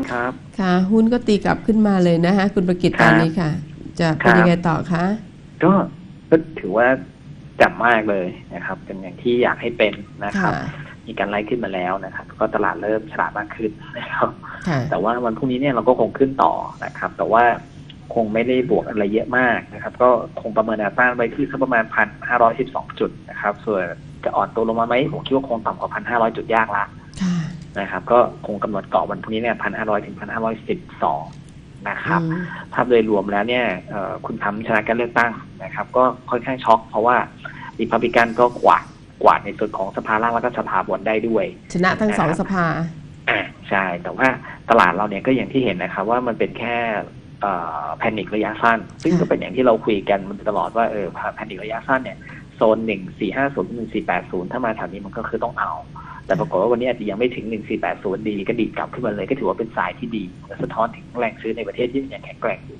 รครับ ค่ะ หุ้นก็ตีกลับขึ้นมาเลยนะคะคุณประกิตครัตบอนนี้ค่ะ จะเป็นครับยังไงต่อคะก็ก็ถือว่าจับมากเลยนะครับ เป็นอย่างที่อยากให้เป็นนะครับค่ะมีการไล่ขึ้นมาแล้วนะครับ ก็ตลาดเริ่มฉลาดมากขึ้นนะครับค่ะแต่ว่าวันพรุ่งนี้เนี่ยเราก็คงขึ้นต่อนะครับ แต่ว่าคงไม่ได้บวกอะไรเยอะมากนะครับ ก็คงประเมินแนวต้านไว้ที่สักประมาณพันห้าร้อยสิบสองจุดนะครับ ส่วนจะอ่อนตัวลงมาไหมผมคิดว่าคงต่ำกว่าพันห้าร้อยจุดยากละค่ะ นะครับ ก็คงกำหนดเกาะวันพรุ่งนี้เนี่ยพันห้าร้อยถึงพันห้าร้อยสิบสองนะครับอืมภาพโดยรวมแล้วเนี่ยเอ่อคุณทำชนะการเลือกตั้งนะครับ ก็ค่อนข้างช็อกเพราะว่าริพับลิกันก็กวาดกวาดในส่วนของสภาล่างแล้วก็สภาบนได้ด้วย ชนะทั้งสองสภาอ่าใช่ แต่ว่าตลาดเราเนี่ยก็อย่างที่เห็นนะครับ ว่ามันเป็นแค่แพนิคระยะสั้น ซึ่งค่ะก็เป็นอย่างที่เราคุยกันมันตลอดว่าเออแพนิคระยะสั้นเนี่ย โซนหนึ่งสี่ห้าศูนย์หนึ่งสี่แปดศูนย์ถ้ามาแถวนี้มันก็คือต้องเอา แต่ปรากฏว่าวันนี้อาจจะยังไม่ถึงหนึ่งสี่แปดศูนย์ดีก็ดีกลับขึ้นมาเลยก็ถือว่าเป็นสายที่ดีและสะท้อนถึงแรงซื้อในประเทศที่ยังแข็งแกร่งอยู่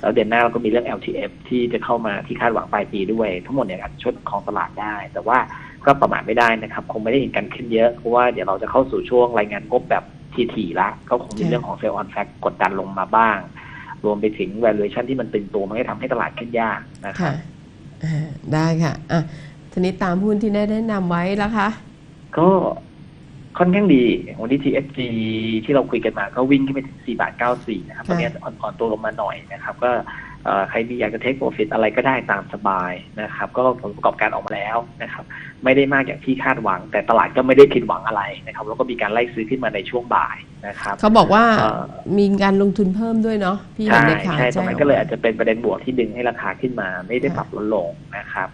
แล้วเดือนหน้าเราก็มีเรื่อง LTF ที่จะเข้ามาที่คาดหวังปลายปีด้วย ทั้งหมดเนี่ยอาจจะช่วยของตลาดได้ แต่ว่าก็ประมาทไม่ได้นะครับ คงไม่ได้เห็นกันขึ้นเยอะ เพราะว่าเดี๋ยวเราจะเข้าสู่ช่วงรายงานงบแบบทีๆละ ก็คงมีเรื่องของ sell on fact กดดันลงมาบ้าง รวมไปถึง valuation ที่มันตึงตัวมันก็ทำให้ตลาดขึ้นยากนะครับ ได้ค่ะอะทีนี้ตามหุ้นที่ได้แนะนำไว้แล้วคะ ก็ค่อนข้างดี วันนี้ TSG ที่เราคุยกันมาก็วิ่งขึ้นไปถึง4บาท94นะครับตอนนี้อ่อนๆตัวลงมาหน่อยนะครับ ก็เอ่อ ใครมีอยากจะเทคโปรฟิตอะไรก็ได้ตามสบายนะครับ ก็ผลประกอบการออกมาแล้วนะครับ ไม่ได้มากอย่างที่คาดหวัง แต่ตลาดก็ไม่ได้ผิดหวังอะไรนะครับ แล้วก็มีการไล่ซื้อขึ้นมาในช่วงบ่ายนะครับ เขาบอกว่าเอ่อมีการลงทุนเพิ่มด้วยเนาะพี่เห็นใช่ในข่าวใช่ตรงแจ้นั้งนก็เลยอาจจะเป็นประเด็นบวกที่ดึงให้ราคาขึ้นมา ไม่ได้ปรับลดลงนะครับ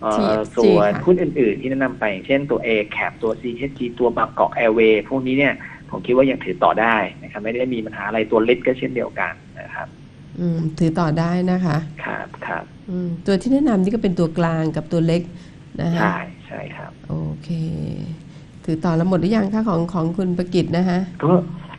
เอ่อ TSG ส่วนค่ะหุ้นอื่น ๆ ที่แนะนำไปอย่างเช่นตัว A cap ตัว CHG ตัวบางกอกแอร์เวย์พวกนี้เนี่ยผมคิดว่ายังถือต่อได้นะครับไม่ได้มีปัญหาอะไรตัวลิฟก็เช่นเดียวกันนะครับ อืมถือต่อได้นะคะครับครับอืมตัวที่แนะนำนี่ก็เป็นตัวกลางกับตัวเล็กนะคะ ใช่ใช่ครับโอเค ถือต่อแล้วหมดหรือยังคะของของคุณประกิตนะคะก็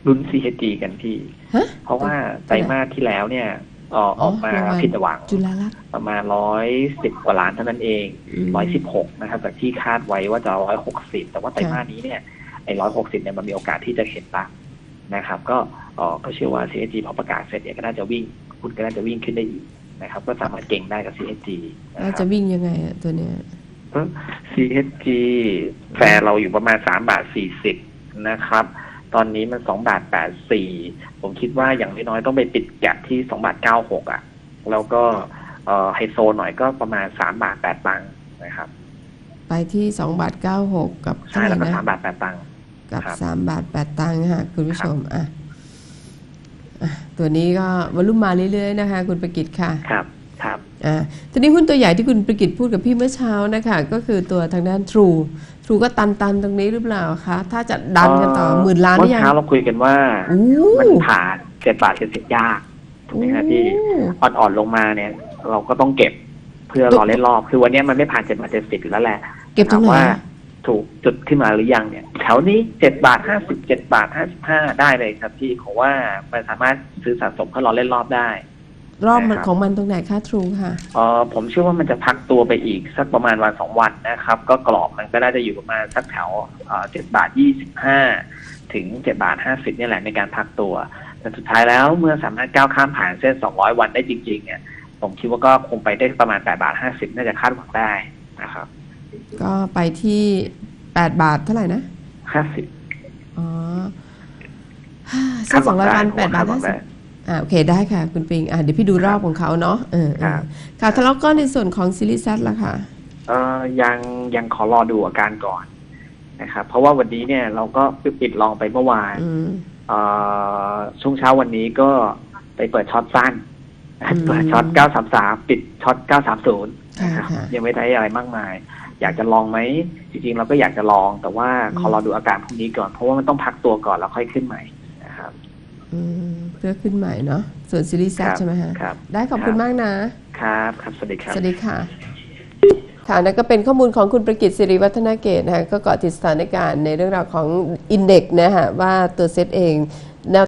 ลุ้น CHG กันพี่ ฮะ เพราะว่าไตรมาสที่แล้วเนี่ยเอ่อออกมาอ๋อรางวัลผิดหวังจุฬาลักษณ์ประมาณร้อยสิบกว่าล้านเท่านั้นเองม ร้อยสิบหกนะครับจากที่คาดไว้ว่าจะร้อยหกสิบแต่ว่าไตรมาสนี้เนี่ยไอ้ร้อยหกสิบเนี่ยมันมีโอกาสที่จะเห็นละนะครับ ก็เออก็เชื่อว่า CSG พอประกาศเสร็จเนี่ยก็น่าจะวิ่ง คุณก็น่าจะวิ่งขึ้นได้อีกนะครับ ก็สามารถเก่งได้กับ CSG นะแล้วครัจะบวิ่งยังไงอะตัวเนี้ยก็ CSG แฟร์เราอยู่ประมาณสามบาทสี่สิบนะครับ ตอนนี้มันสองบาทแปดสี่ผมคิดว่าอย่างน้อยๆต้องไปปิดแกะที่สองบาทเก้าหกอะ แล้วก็เอ่อไฮโซหน่อยก็ประมาณสามบาทแปดตังค์นะครับ ไปที่สองบาทเก้าหกกับใช่เท่าไหแล้วร่ก็นะสามบาทแปดตังค์กับครับสามบาทแปดตังค์ค่ะคุณผู้ชมอะอะ ตัวนี้ก็วอลุ่มมาเรื่อยๆนะคะ คุณประกิตค่ะครับครับอ่าทีนี้หุ้นตัวใหญ่ที่คุณประกิตพูดกับพี่เมื่อเช้านะคะก็คือตัวทางด้าน True True ก็ตันตันๆตรงนี้หรือเปล่าคะถ้าจะดันกันต่อหมื่นล้านหเมื่รืออยังเช้าเราคุยกันว่าอู้มันผ่านเจ็ดบาทเจ็ดสิบยากถูกไหมครับพี่อ่อนๆลงมาเนี่ย เราก็ต้องเก็บเพื่อรอเล่นรอบคือวันนี้มันไม่ผ่านเจ็ดบาทเจ็ดสิบอยู่แล้วแหละ เก็บตรงไหนว่าอะ ถูกจุดขึ้นมาหรือยังเนี่ยแถวนี้เจ็ดบาทห้าสิบเจ็ดบาทห้าสิบห้าได้เลยครับพี่ผมว่ามันสามารถซื้อสะสมเพื่อรอเล่นรอบได้ รอบมันนะครับของมันตรงไหนคะ True ค่ะเออผมเชื่อว่ามันจะพักตัวไปอีกสักประมาณวันสองวันนะครับ ก็กรอบมันก็น่าจะอยู่ประมาณสักแถวเจ็ดบาทยี่สิบห้าถึงเจ็ดบาทห้าสิบนี่แหละในการพักตัว แต่สุดท้ายแล้วเมื่อสามารถก้าวข้ามผ่านเส้นสองร้อยวันได้จริง ๆ เนี่ยผมคิดว่าก็คงไปได้ประมาณแปดบาทห้าสิบน่าจะคาดหวังได้นะครับ ก็ไปที่แปดบาทเท่าไหร่นะห้าสิบอ๋อเส้นสองร้อยวันแปดบาทคดหวัห้างสิได้บอ่าโอเคได้ค่ะ คุณปิงอ่าเดี๋ยวพี่ดูรอบของเขาเนาะเออเอครัอบค่ะทะเลาะก็ในส่วนของซิลิซัตล่ะค่ะเอ่อยังยังขอรอดูอาการก่อนนะครับเพราะว่าวันนี้เนี่ยเราก็ปิดลองไปเมื่อวานอืมเอ่อช่วงเช้าวันนี้ก็ไปเปิดช็อตสั้นอืมเปิดช็อต 933 ปิดช็อต 930ค่ะนะครับค่ะยังไม่ได้อะไรมากมาย อยากจะลองไหมจริงๆ เราก็อยากจะลอง แต่ว่าขอรอดูอาการพรุ่งนี้ก่อน เพราะว่ามันต้องพักตัวก่อนแล้วค่อยขึ้นใหม่นะครับอืมเพื่อขึ้นใหม่เนาะส่วนซิลิซัตครับใช่ไหมฮะครับได้ขอบคุณครับมากนะครับครับสวัสดีครับสวัสดีค่ะค่ะนั่นก็เป็นข้อมูลของคุณประกิตสิริวัฒนาเกตนะคะก็เกาะติดสถานการณ์ในเรื่องราวของอินเด็กซ์นะฮะว่าตัวเซตเอง